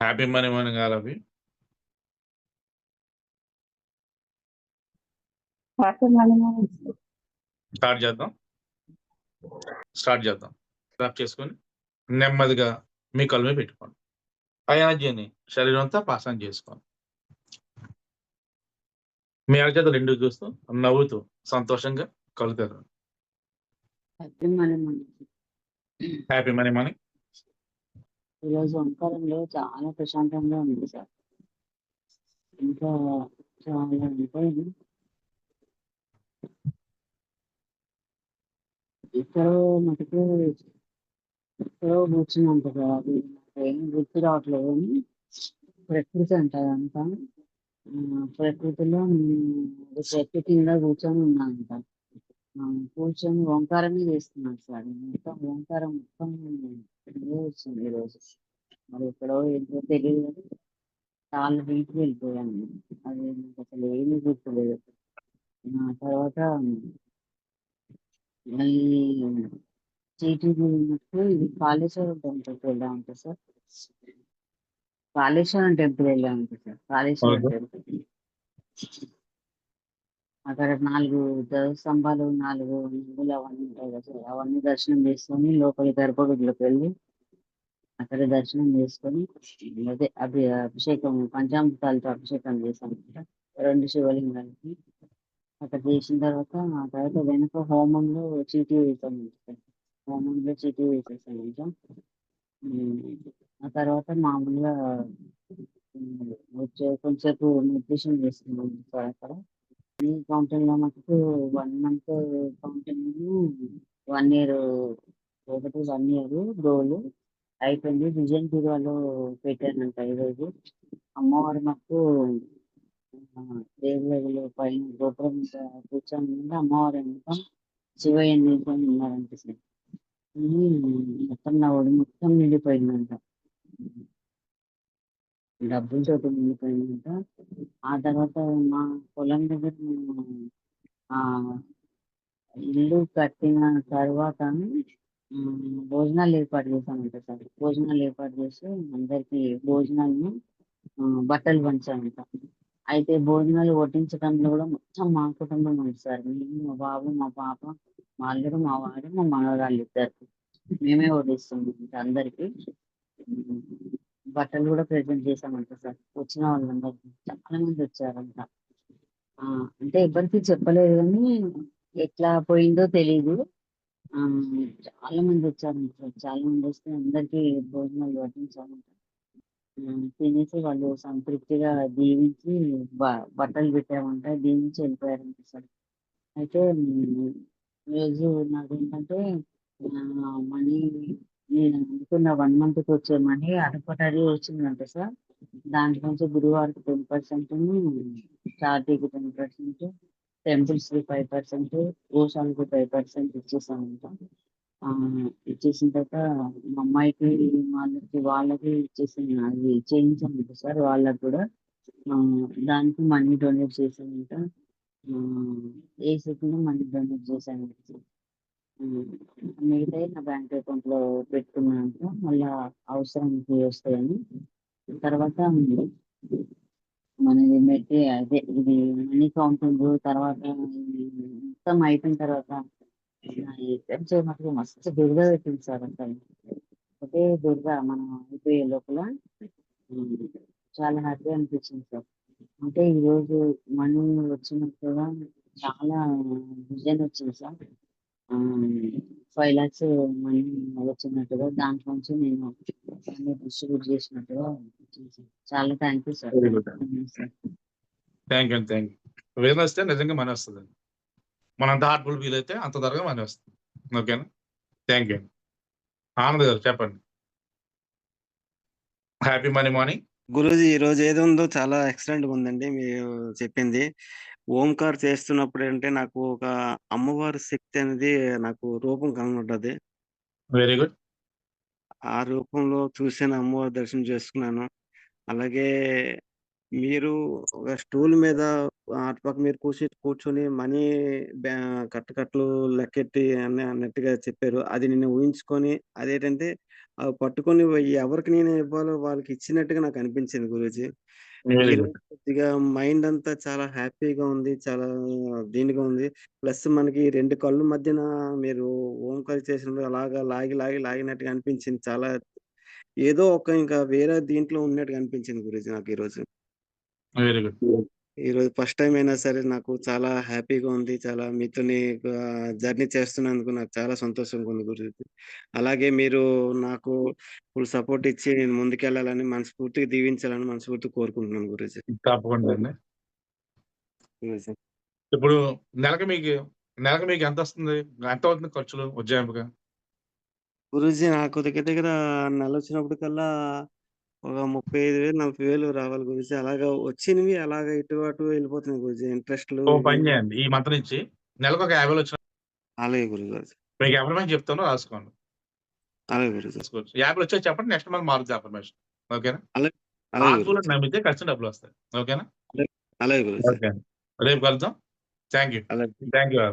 Happy money you. Happy morning start చేద్దాం. Start చేద్దాం. Clap చేసుకొని నెమ్మదిగా మీ కళ్ళు మీద పెట్టుకోండి. ఆ ఎనర్జీని శరీరం అంతా పాస్ ఆన్ చేసుకోండి. మీ అరచేతులు రెండు చూస్తూ నవ్వుతూ సంతోషంగా తెరవండి. Happy morning happy money morning. ఈరోజు ఓంకారంలో చాలా ప్రశాంతంగా ఉంది సార్. ఇంకా చాలా అంటే ఎక్కడో మటుకు ఎక్కడో కూర్చున్నాం కదా. అది ఏం గుర్తు రావట్లేదు. అని ప్రకృతి అంటారు అంతా ప్రకృతిలో నేను ఒక చెట్టు కింద కూర్చొని ఉన్నానంట కూర్చొని ఓంకారమే చేస్తున్నాను సార్. మొత్తం ఓంకారం మొత్తం వచ్చింది ఈరోజు మరి ఎక్కడో ఏంటో తెలియదు. కానీ చాలా డీప్ వెళ్ళిపోయాను అది నాకు అసలు ఏమీ గుర్తులేదు తర్వాత మళ్ళీ చీటీవీ ఉన్నట్టు ఇది కాళేశ్వరం టెంపుల్ వెళ్దాం ఉంటుంది సార్ కాళేశ్వరం టెంపుల్ వెళ్ళా సార్ కాళేశ్వరం టెంపుల్ అక్కడ నాలుగు స్తంభాలు నాలుగు నందులు అవన్నీ ఉంటాయి కదా సార్. అవన్నీ దర్శనం చేసుకొని లోపలి గర్భగుడిలోకి వెళ్ళి అక్కడ దర్శనం చేసుకొని అదే అభి అభిషేకం పంచామృతాలతో అభిషేకం చేశాను రెండు శివలింగాలకి. అక్కడ చేసిన తర్వాత ఆ తర్వాత వెనక హోమంలో చీటీ వేసాం హోమంలో చీటీ వేసేసాం కొంచెం ఆ తర్వాత మామూలుగా వచ్చే కొంచెంసేపు నిర్దేశం చేసుకున్నాను సార్ అక్కడ. ఈ కౌంటింగ్లో మటుకు one month counting one year ఒకటి వన్ ఇయర్ గోల్ అయిపోయింది. విజయన్ బీరువాలో పెట్టానంట ఈరోజు. అమ్మవారు మాకు దేవుడు పైన గోపురం కూర్చొని ఉంది అమ్మవారు వెనక శివయ్య నిల్చొని ఉన్నారంట సార్. మొత్తం నా ఒడి మొత్తం నిండిపోయిందంట. డబ్బులతో ఉండిపోయిందంట ఆ తర్వాత మా పొలం దగ్గర మేము ఆ ఇల్లు కట్టిన తర్వాత భోజనాలు ఏర్పాటు చేశామంట సార్. భోజనాలు ఏర్పాటు చేసి అందరికి భోజనాలను బట్టలు పంచామంట. అయితే భోజనాలు వడ్డించడంలో కూడా మొత్తం మా కుటుంబం ఉంది సార్. మేము మా బాబు మా పాప మా అల్లుడు మా వాడు మా మనవరాళ్ళు ఇద్దరు. మేమే వడ్డిస్తున్నాం అందరికి. బట్టలు కూడా ప్రజెంట్ చేశామంట సార్. వచ్చిన వాళ్ళందరికీ చాలా మంది వచ్చారంట. ఆ, అంటే ఎవరికి చెప్పలేదు కానీ ఎట్లా పోయిందో తెలీదు. చాలా మంది వచ్చారంట సార్. చాలా మంది వస్తే అందరికి భోజనాలు వడ్డించామంట తినేసి వాళ్ళు సంతృప్తిగా దీవించి బట్టలు పెట్టామంట దీవించి వెళ్ళిపోయారంట సార్. అయితే రోజు నాకు ఏంటంటే మనీ నేను అనుకున్న వన్ మంత్కి వచ్చే అనుకున్నది వచ్చిందంట సార్ దాంట్లో నుంచి గురువారికి టెన్ పర్సెంట్ చార్టీకి టెన్ పర్సెంట్ టెంపుల్స్కి ఫైవ్ పర్సెంట్ గోశాలకు ఫైవ్ పర్సెంట్ ఇచ్చేసామంట. ఆ, ఇచ్చేసిన తర్వాత మా అమ్మాయికి వాళ్ళకి వాళ్ళకి ఇచ్చేసాను. అది చేయించామంట సార్ వాళ్ళకి కూడా. దానికి మనీ డొనేట్ చేసామంట. ఏ సెకండ్ మనీ డొనేట్ చేశాను మిగతా నా బ్యాంక్ అకౌంట్లో పెట్టుకున్నాను మళ్ళా అవసరానికి వస్తాయని. తర్వాత మనది మెట్టి అదే ఇది మనీ కౌంటింగ్ తర్వాత మొత్తం అయిపోయిన తర్వాత ఎక్కడ మస్తు దుర్గ పెట్టింది సార్ అసలు ఒకటే దుర్గా మనం అయిపోయే లోపల చాలా హ్యాపీ అనిపించింది సార్. అంటే ఈ రోజు మనీ వచ్చినట్టుగా చాలా విజన్ వచ్చింది సార్. ఫైవ్ లాక్స్ మనీ వచ్చినట్టుగా దాంట్లో నుంచి నేను డిస్ట్రిబ్యూట్ చేసినట్టుగా. చాలా thank you sir. Thank you thank you వేదన వస్తే నిజంగా మనీ వస్తుంది. మన అంత హార్ట్ఫుల్ ఫీల్ అయితే అంత త్వరగా మనీ వస్తుంది. ఓకేనా థ్యాంక్ యూ ఆనంద్ గారు చెప్పండి. హ్యాపీ మనీ మార్నింగ్ గురూజీ ఈ రోజు ఏది ఉందో చాలా ఎక్సలెంట్గా ఉందండి మీరు చెప్పింది. ఓంకార్ చేస్తున్నప్పుడు అంటే నాకు ఒక అమ్మవారి శక్తి అనేది నాకు రూపం కనబడ్డది. Very good. ఆ రూపంలో చూసిన అమ్మవారి దర్శనం చేసుకున్నాను. అలాగే మీరు ఒక స్టూల్ మీద అటుపక్క మీరు కూర్చి కూర్చొని మనీ బ్యా- కట్టుకట్లు లెక్కెట్టి అని అన్నట్టుగా చెప్పారు అది నేను ఊహించుకొని అదేంటంటే అవి పట్టుకొని ఎవరికి నేను ఇవ్వాలో వాళ్ళకి ఇచ్చినట్టుగా నాకు అనిపించింది గురూజీ. కొద్దిగా మైండ్ అంతా చాలా హ్యాపీగా ఉంది. చాలా దీనిగా ఉంది. ప్లస్ మనకి 2 కళ్ళు మధ్యన మీరు ఓంకారం చేసినప్పుడు అలాగా లాగి, లాగి, లాగినట్టుగా అనిపించింది. చాలా ఏదో ఒక ఇంకా వేరే దీంట్లో ఉన్నట్టుగా అనిపించింది గురూజీ నాకు ఈరోజు. Very good. ఈరోజు ఫస్ట్ టైమ్ అయినా సరే నాకు చాలా హ్యాపీగా ఉంది. చాలా మీతోని జర్నీ చేస్తున్నందుకు నాకు చాలా సంతోషంగా ఉంది గురూజీ. అలాగే మీరు నాకు ఫుల్ సపోర్ట్ ఇచ్చి నేను ముందుకెళ్ళాలని మనస్ఫూర్తిగా దీవించాలని మనస్ఫూర్తిగా కోరుకుంటున్నాను గురూజీ. తప్పకుండా అండి. గురూజీ. ఇప్పుడు నెలకి మీకు నెలకి మీకు ఎంతొస్తుంది? ఎంతవుతుంది ఖర్చులు ఉజ్జాయింపుగా? గురూజీ నాకు దగ్గర దగ్గర నెలొచ్చినప్పటికల్లా ఒక 35,000, 40,000 రావాలి గురూజీ. అలాగా వచ్చినవి అలాగా ఇటు అటు వెళ్ళిపోతున్నాయి గురూజీ. ఇంట్రెస్ట్‌లు ఓ ఇవి పని చేయండి. ఈ మంత్ నుంచి నెలకొక 50,000 వచ్చిన అలాగే గురుగారు. మీకు అఫర్మేషన్ చెప్తాను రాసుకోండి. అలాగే గురూజీ. రాసుకోవచ్చు. 50 వచ్చాయి చెప్పండి. నెక్స్ట్ మంత్ మారుద్ది అఫర్మేషన్. ఓకేనా? అలాగే గురూజీ. నమ్మితే ఖచ్చితంగా డబ్బులొస్తాయి. ఓకేనా? అలాగే గురూజీ. ఓకే. రేపు కలుద్దాం. Thank you. అలాగే. Thank you.